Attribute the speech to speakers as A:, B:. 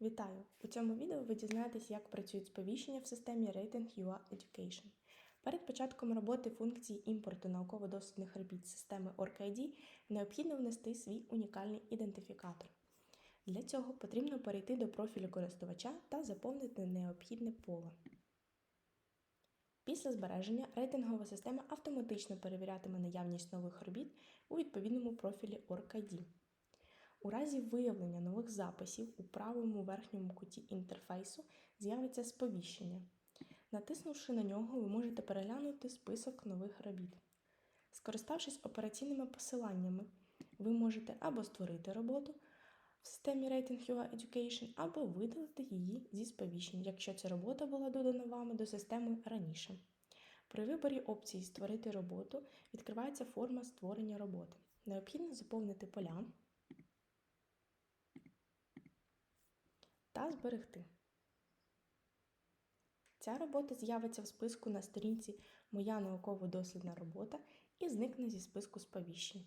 A: Вітаю! У цьому відео ви дізнаєтесь, як працюють сповіщення в системі Rating UA Education. Перед початком роботи функції імпорту науково-дослідних робіт системи OrcID необхідно внести свій унікальний ідентифікатор. Для цього потрібно перейти до профілю користувача та заповнити необхідне поле. Після збереження рейтингова система автоматично перевірятиме наявність нових робіт у відповідному профілі OrcID. У разі виявлення нових записів у правому верхньому куті інтерфейсу з'явиться сповіщення. Натиснувши на нього, ви можете переглянути список нових робіт. Скориставшись операційними посиланнями, ви можете або створити роботу в системі Rating UA Education, або видалити її зі сповіщень, якщо ця робота була додана вами до системи раніше. При виборі опції Створити роботу відкривається форма створення роботи. Необхідно заповнити поля зберегти. Ця робота з'явиться в списку на сторінці Моя науково-дослідна робота і зникне зі списку сповіщень.